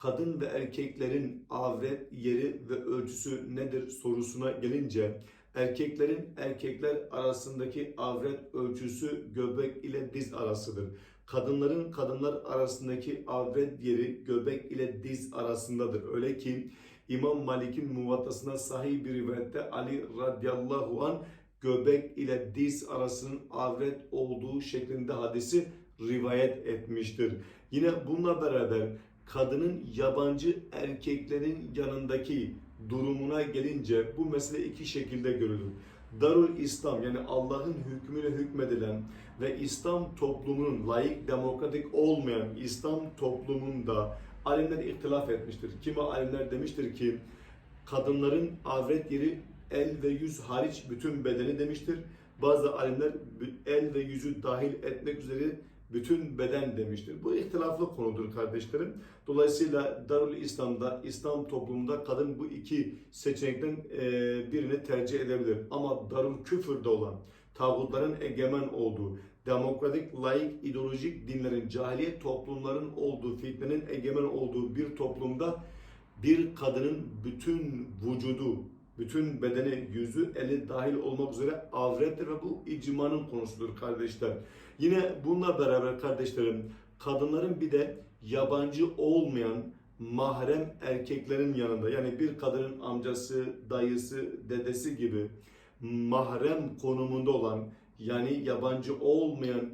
kadın ve erkeklerin avret yeri ve ölçüsü nedir sorusuna gelince erkeklerin erkekler arasındaki avret ölçüsü göbek ile diz arasıdır. Kadınların kadınlar arasındaki avret yeri göbek ile diz arasındadır. Öyle ki İmam Malik'in muvattasına sahih bir rivayette Ali radıyallahu an göbek ile diz arasının avret olduğu şeklinde hadisi rivayet etmiştir. Yine bununla beraber kadının yabancı erkeklerin yanındaki durumuna gelince bu mesele iki şekilde görülür. Darul İslam yani Allah'ın hükmüyle hükmedilen ve İslam toplumunun layık demokratik olmayan İslam toplumunda alimler ihtilaf etmiştir. Kimi alimler demiştir ki kadınların avret yeri el ve yüz hariç bütün bedeni demiştir. Bazı alimler el ve yüzü dahil etmek üzere bütün beden demiştir. Bu ihtilaflı konudur kardeşlerim. Dolayısıyla Darül İslam'da, İslam toplumunda kadın bu iki seçenekten e, birini tercih edebilir. Ama Darül Küfür'de olan, tağutların egemen olduğu, demokratik, laik, ideolojik dinlerin, cahiliyet toplumların olduğu, fitnenin egemen olduğu bir toplumda bir kadının bütün vücudu, bütün bedeni, yüzü, eli dahil olmak üzere avrettir ve bu icmanın konusudur kardeşler. Yine bununla beraber kardeşlerim, kadınların bir de yabancı olmayan mahrem erkeklerin yanında yani bir kadının amcası, dayısı, dedesi gibi mahrem konumunda olan yani yabancı olmayan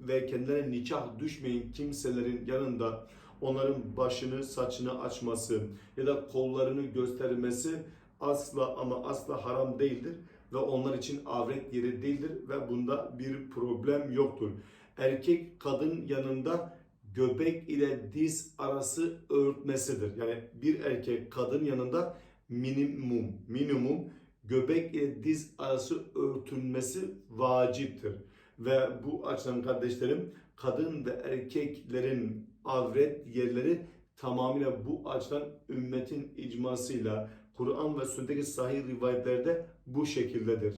ve kendilerine nikah düşmeyen kimselerin yanında onların başını, saçını açması ya da kollarını göstermesi asla ama asla haram değildir ve onlar için avret yeri değildir ve bunda bir problem yoktur. Erkek kadın yanında göbek ile diz arası örtmesidir. Yani bir erkek kadın yanında minimum minimum göbek ile diz arası örtülmesi vaciptir. Ve bu açıdan kardeşlerim kadın ve erkeklerin avret yerleri tamamıyla bu açıdan ümmetin icmasıyla Kur'an ve sünnetteki sahih rivayetlerde bu şekildedir.